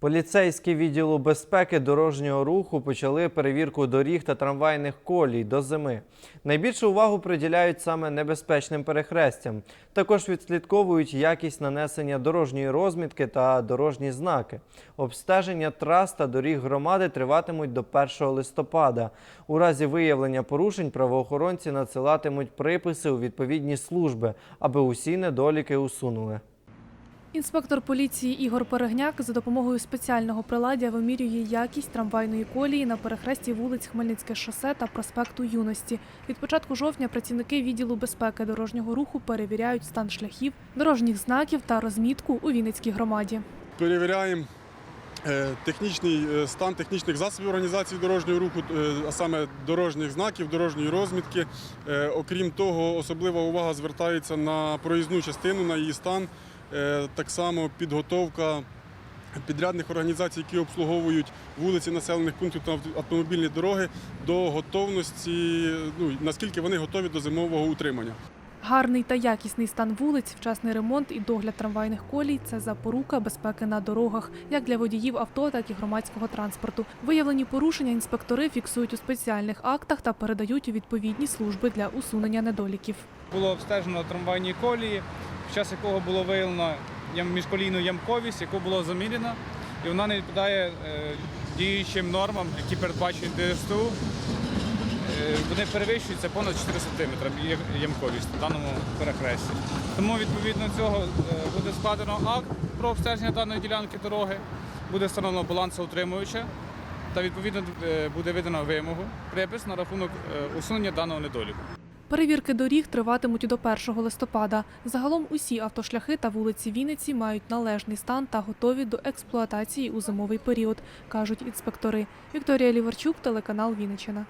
Поліцейські відділу безпеки дорожнього руху почали перевірку доріг та трамвайних колій до зими. Найбільшу увагу приділяють саме небезпечним перехрестям. Також відслідковують якість нанесення дорожньої розмітки та дорожні знаки. Обстеження трас та доріг громади триватимуть до 1 листопада. У разі виявлення порушень правоохоронці надсилатимуть приписи у відповідні служби, аби усі недоліки усунули. Інспектор поліції Ігор Перегняк за допомогою спеціального приладдя вимірює якість трамвайної колії на перехресті вулиць Хмельницьке шосе та проспекту Юності. Від початку жовтня працівники відділу безпеки дорожнього руху перевіряють стан шляхів, дорожніх знаків та розмітку у Вінницькій громаді. перевіряємо е, технічний е, стан технічних засобів організації дорожнього руху, е, а саме дорожніх знаків, дорожньої розмітки. Окрім того, особлива увага звертається на проїзну частину, на її стан. Е, Так само підготовка підрядних організацій, які обслуговують вулиці населених пунктів та автомобільні дороги до готовності, ну наскільки вони готові до зимового утримання. Гарний та якісний стан вулиць, вчасний ремонт і догляд трамвайних колій це запорука безпеки на дорогах, як для водіїв авто, так і громадського транспорту. Виявлені порушення інспектори фіксують у спеціальних актах та передають у відповідні служби для усунення недоліків. Було обстежено трамвайні колії, під час якого було виявлено міжколійну ямковість, яку було замірено, і вона не відповідає е, діючим нормам, які передбачені ДСТУ. Е, Вони перевищуються понад 4 см ямковість на даному перехресті. Тому відповідно цього е, буде складено акт про обстеження даної ділянки дороги, буде встановлено балансоутримувача та відповідно буде видано вимогу, припис на рахунок усунення даного недоліку. Перевірки доріг триватимуть до 1 листопада. Загалом усі автошляхи та вулиці Вінниці мають належний стан та готові до експлуатації у зимовий період, кажуть інспектори. Вікторія Ліварчук, телеканал Вінниччина.